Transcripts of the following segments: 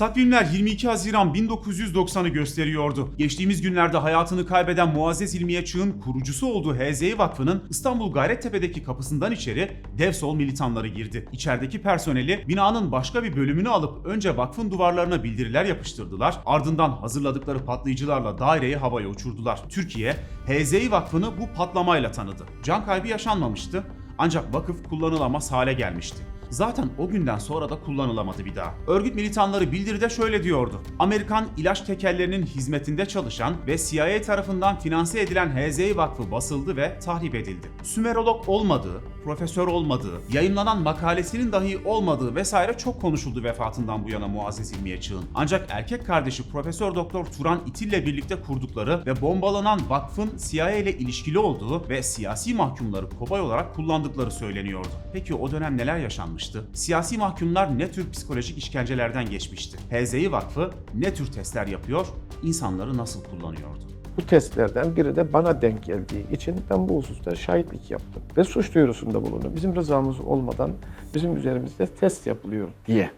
Takvimler 22 Haziran 1990'ı gösteriyordu. Geçtiğimiz günlerde hayatını kaybeden Muazzez İlmiye Çığ'ın kurucusu olduğu HZI Vakfı'nın İstanbul Gayrettepe'deki kapısından içeri dev sol militanları girdi. İçerideki personeli binanın başka bir bölümünü alıp önce vakfın duvarlarına bildiriler yapıştırdılar, ardından hazırladıkları patlayıcılarla daireyi havaya uçurdular. Türkiye, HZI Vakfı'nı bu patlamayla tanıdı. Can kaybı yaşanmamıştı ancak vakıf kullanılamaz hale gelmişti. Zaten o günden sonra da kullanılamadı bir daha. Örgüt militanları bildiride şöyle diyordu. Amerikan ilaç tekellerinin hizmetinde çalışan ve CIA tarafından finanse edilen HZI Vakfı basıldı ve tahrip edildi. Sümerolog olmadığı, profesör olmadığı, yayınlanan makalesinin dahi olmadığı vesaire çok konuşuldu vefatından bu yana Muazzez İlmiye Çığ'ın. Ancak erkek kardeşi Profesör Doktor Turan İtil'le birlikte kurdukları ve bombalanan vakfın CIA ile ilişkili olduğu ve siyasi mahkumları kobay olarak kullandıkları söyleniyordu. Peki o dönem neler yaşanmıştı? Siyasi mahkumlar ne tür psikolojik işkencelerden geçmişti? HZI Vakfı ne tür testler yapıyor? İnsanları nasıl kullanıyordu? Bu testlerden biri de bana denk geldiği için ben bu hususta şahitlik yaptım. Ve suç duyurusunda bulundum. Bizim rızamız olmadan bizim üzerimizde test yapılıyor diye.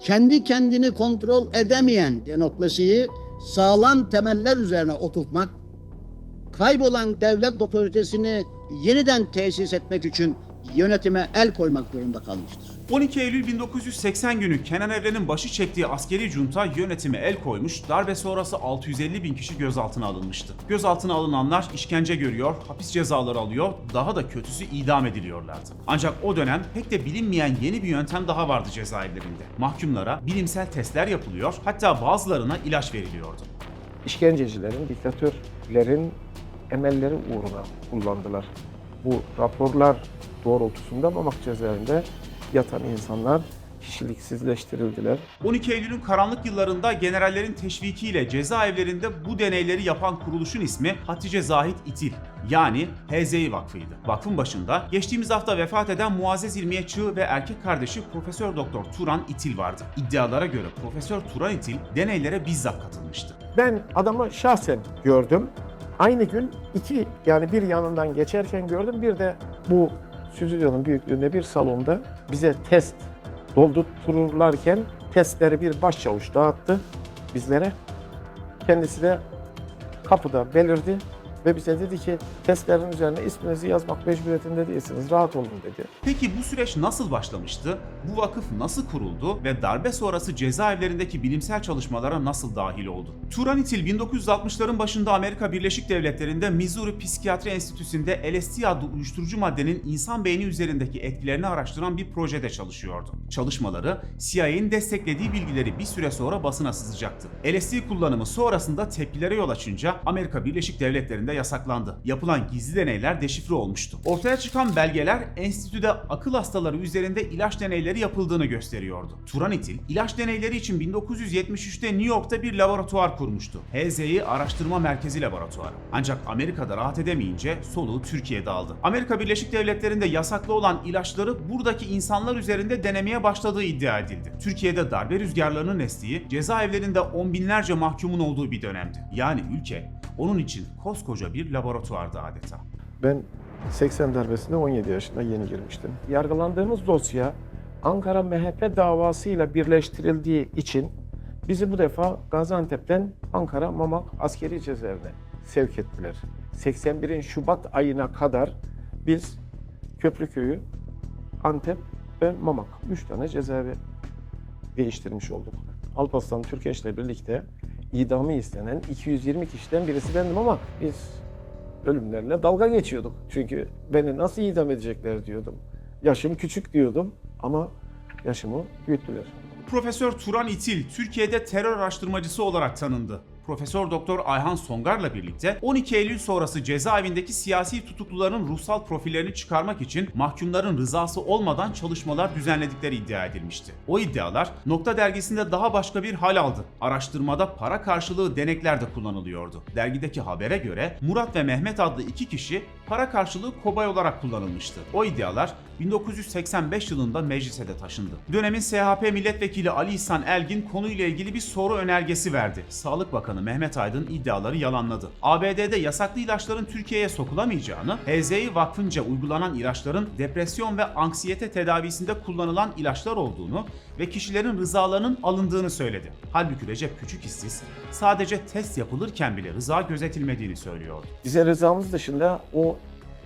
kendi kendini kontrol edemeyen demokrasiyi sağlam temeller üzerine oturtmak, kaybolan devlet otoritesini yeniden tesis etmek için yönetime el koymak zorunda kalmıştır. 12 Eylül 1980 günü Kenan Evren'in başı çektiği askeri junta yönetime el koymuş, darbe sonrası 650 bin kişi gözaltına alınmıştı. Gözaltına alınanlar işkence görüyor, hapis cezaları alıyor, daha da kötüsü idam ediliyorlardı. Ancak o dönem pek de bilinmeyen yeni bir yöntem daha vardı cezaevlerinde. Mahkumlara bilimsel testler yapılıyor, hatta bazılarına ilaç veriliyordu. İşkencecilerin, diktatörlerin emelleri uğruna kullandılar. Bu raporlar doğrultusunda Mamak cezaevinde yatan insanlar kişiliksizleştirildiler. 12 Eylül'ün karanlık yıllarında generallerin teşvikiyle cezaevlerinde bu deneyleri yapan kuruluşun ismi Hatice Zahit İtil yani HZI Vakfı'ydı. Vakfın başında geçtiğimiz hafta vefat eden Muazzez İlmiye Çığ ve erkek kardeşi Profesör Doktor Turan İtil vardı. İddialara göre Profesör Turan İtil deneylere bizzat katılmıştı. Ben adamı şahsen gördüm. Aynı gün iki yani bir yanından geçerken gördüm. Bir de bu stüdyonun büyüklüğünde bir salonda bize test doldurtururlarken testleri bir başçavuş dağıttı bizlere. Kendisi de kapıda belirdi ve bize dedi ki testlerin üzerine isminizi yazmak mecburiyetinde değilsiniz. Rahat olun dedi. Peki bu süreç nasıl başlamıştı? Bu vakıf nasıl kuruldu ve darbe sonrası cezaevlerindeki bilimsel çalışmalara nasıl dahil oldu? Turan İtil 1960'ların başında Amerika Birleşik Devletleri'nde Missouri Psikiyatri Enstitüsü'nde LSD adlı uyuşturucu maddenin insan beyni üzerindeki etkilerini araştıran bir projede çalışıyordu. Çalışmaları CIA'nin desteklediği bilgileri bir süre sonra basına sızacaktı. LSD kullanımı sonrasında tepkilere yol açınca Amerika Birleşik Devletleri'nde yasaklandı. Yapılan gizli deneyler deşifre olmuştu. Ortaya çıkan belgeler enstitüde akıl hastaları üzerinde ilaç deneyleri yapıldığını gösteriyordu. Turan İtil, ilaç deneyleri için 1973'te New York'ta bir laboratuvar kurmuştu. HZI Araştırma Merkezi Laboratuvarı. Ancak Amerika'da rahat edemeyince soluğu Türkiye'de aldı. Amerika Birleşik Devletleri'nde yasaklı olan ilaçları buradaki insanlar üzerinde denemeye başladığı iddia edildi. Türkiye'de darbe rüzgarlarının estiği, cezaevlerinde on binlerce mahkumun olduğu bir dönemdi. Yani ülke onun için koskoca bir laboratuvardı adeta. Ben 80 darbesinde 17 yaşında yeni girmiştim. Yargılandığımız dosya Ankara MHP davasıyla birleştirildiği için bizi bu defa Gaziantep'ten Ankara Mamak askeri cezaevine sevk ettiler. 81'in Şubat ayına kadar biz Köprüköy'ü, Antep ve Mamak 3 tane cezaevi değiştirmiş olduk. Alparslan Türkeş'le birlikte idamı istenen 220 kişiden birisi bendim ama biz ölümlerle dalga geçiyorduk. Çünkü beni nasıl idam edecekler diyordum. Yaşım küçük diyordum ama yaşımı büyüttüler. Profesör Turan İtil Türkiye'de terör araştırmacısı olarak tanındı. Profesör Doktor Ayhan Songar'la birlikte 12 Eylül sonrası cezaevindeki siyasi tutukluların ruhsal profillerini çıkarmak için mahkumların rızası olmadan çalışmalar düzenledikleri iddia edilmişti. O iddialar Nokta dergisinde daha başka bir hal aldı. Araştırmada para karşılığı denekler de kullanılıyordu. Dergideki habere göre Murat ve Mehmet adlı iki kişi para karşılığı kobay olarak kullanılmıştı. O iddialar 1985 yılında meclise de taşındı. Dönemin SHP milletvekili Ali İhsan Elgin konuyla ilgili bir soru önergesi verdi. Sağlık Bakanı Mehmet Aydın iddiaları yalanladı. ABD'de yasaklı ilaçların Türkiye'ye sokulamayacağını, HZI Vakfı'nca uygulanan ilaçların depresyon ve anksiyete tedavisinde kullanılan ilaçlar olduğunu ve kişilerin rızalarının alındığını söyledi. Halbuki Recep Küçükissiz sadece test yapılırken bile rıza gözetilmediğini söylüyordu. Bize rızamız dışında o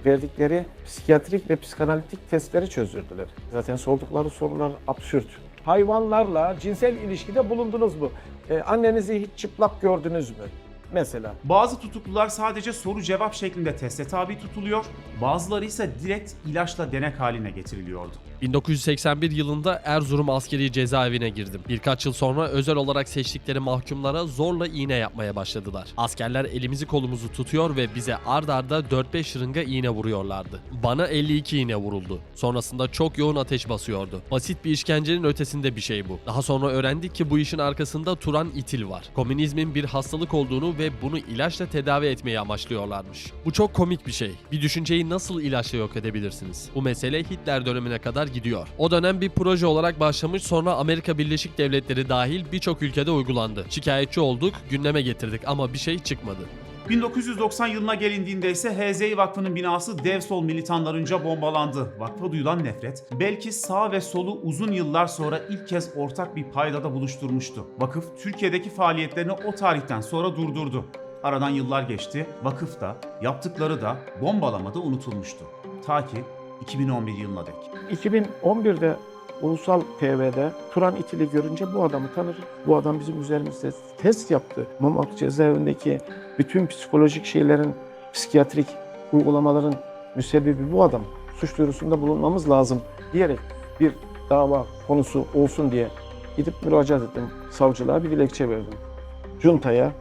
verdikleri psikiyatrik ve psikanalitik testleri çözdürdüler. Zaten sordukları sorular absürt. Hayvanlarla cinsel ilişkide bulundunuz mu? Ee, annenizi hiç çıplak gördünüz mü? Mesela. Bazı tutuklular sadece soru cevap şeklinde teste tabi tutuluyor, bazıları ise direkt ilaçla denek haline getiriliyordu. 1981 yılında Erzurum askeri cezaevine girdim. Birkaç yıl sonra özel olarak seçtikleri mahkumlara zorla iğne yapmaya başladılar. Askerler elimizi kolumuzu tutuyor ve bize ard arda 4-5 şırınga iğne vuruyorlardı. Bana 52 iğne vuruldu. Sonrasında çok yoğun ateş basıyordu. Basit bir işkencenin ötesinde bir şey bu. Daha sonra öğrendik ki bu işin arkasında Turan İtil var. Komünizmin bir hastalık olduğunu ve bunu ilaçla tedavi etmeyi amaçlıyorlarmış. Bu çok komik bir şey. Bir düşünceyi nasıl ilaçla yok edebilirsiniz? Bu mesele Hitler dönemine kadar gidiyor. O dönem bir proje olarak başlamış sonra Amerika Birleşik Devletleri dahil birçok ülkede uygulandı. Şikayetçi olduk, gündeme getirdik ama bir şey çıkmadı. 1990 yılına gelindiğinde ise HZI Vakfı'nın binası dev sol militanlarınca bombalandı. Vakfa duyulan nefret belki sağ ve solu uzun yıllar sonra ilk kez ortak bir paydada buluşturmuştu. Vakıf Türkiye'deki faaliyetlerini o tarihten sonra durdurdu. Aradan yıllar geçti, vakıf da, yaptıkları da, bombalamada unutulmuştu. Ta ki 2011 yılına dek. 2011'de Ulusal TV'de Turan İtil'i görünce bu adamı tanırım. Bu adam bizim üzerimizde test yaptı. Mamak cezaevindeki bütün psikolojik şeylerin, psikiyatrik uygulamaların müsebbibi bu adam. Suç duyurusunda bulunmamız lazım diyerek bir dava konusu olsun diye gidip müracaat ettim. Savcılığa bir dilekçe verdim. Cunta'ya,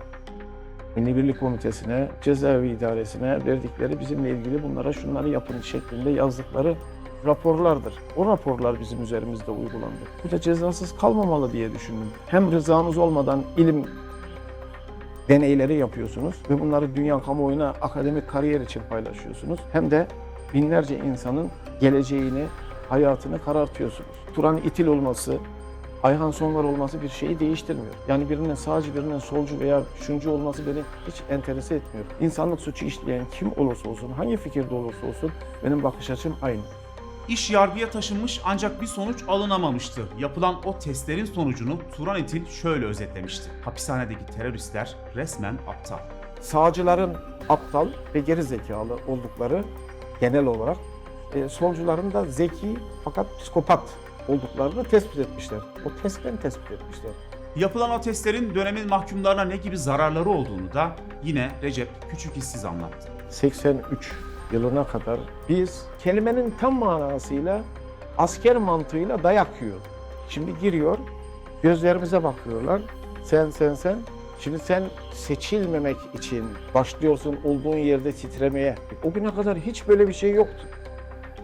Milli Birlik Komitesi'ne, cezaevi idaresine verdikleri bizimle ilgili bunlara şunları yapın şeklinde yazdıkları raporlardır. O raporlar bizim üzerimizde uygulandı. Bu da cezasız kalmamalı diye düşündüm. Hem rızamız olmadan ilim deneyleri yapıyorsunuz ve bunları dünya kamuoyuna akademik kariyer için paylaşıyorsunuz. Hem de binlerce insanın geleceğini, hayatını karartıyorsunuz. Turan İtil olması, Ayhan Songar olması bir şeyi değiştirmiyor. Yani birinin sağcı, birinin solcu veya düşüncü olması beni hiç enterese etmiyor. İnsanlık suçu işleyen kim olursa olsun, hangi fikirde olursa olsun benim bakış açım aynı. İş yargıya taşınmış ancak bir sonuç alınamamıştı. Yapılan o testlerin sonucunu Turan İtil şöyle özetlemişti. Hapishanedeki teröristler resmen aptal. Sağcıların aptal ve geri zekalı oldukları genel olarak, e, solcuların da zeki fakat psikopat olduklarını tespit etmişler. O testten tespit etmişler. Yapılan o testlerin dönemin mahkumlarına ne gibi zararları olduğunu da yine Recep Küçükissiz anlattı. 83 yılına kadar biz kelimenin tam manasıyla asker mantığıyla dayak yiyor. Şimdi giriyor, gözlerimize bakıyorlar. Sen sen sen. Şimdi sen seçilmemek için başlıyorsun olduğun yerde titremeye. O güne kadar hiç böyle bir şey yoktu.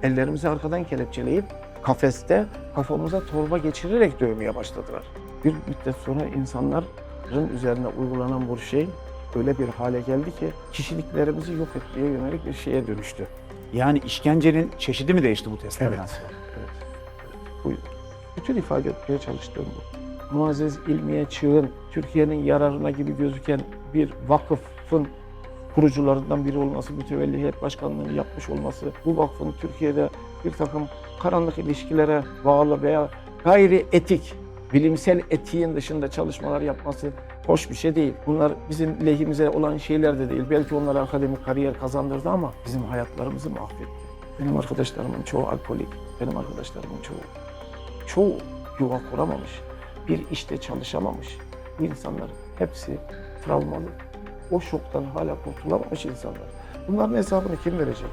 Ellerimizi arkadan kelepçeleyip kafeste kafamıza torba geçirerek dövmeye başladılar. Bir müddet sonra insanların üzerine uygulanan bu şey öyle bir hale geldi ki kişiliklerimizi yok etmeye yönelik bir şeye dönüştü. Yani işkencenin çeşidi mi değişti bu testlerden Evet. sonra? Bu bütün ifade etmeye çalıştığım bu. Muazzez İlmiye Çığ'ın Türkiye'nin yararına gibi gözüken bir vakıfın kurucularından biri olması, mütevelli heyet başkanlığını yapmış olması, bu vakfın Türkiye'de bir takım karanlık ilişkilere bağlı veya gayri etik, bilimsel etiğin dışında çalışmalar yapması hoş bir şey değil. Bunlar bizim lehimize olan şeyler de değil. Belki onlara akademik kariyer kazandırdı ama bizim hayatlarımızı mahvetti. Benim arkadaşlarımın çoğu alkolik, benim arkadaşlarımın çoğu çoğu yuva kuramamış, bir işte çalışamamış. İnsanların hepsi travmalı. O şoktan hala kurtulamamış insanlar. Bunların hesabını kim verecek?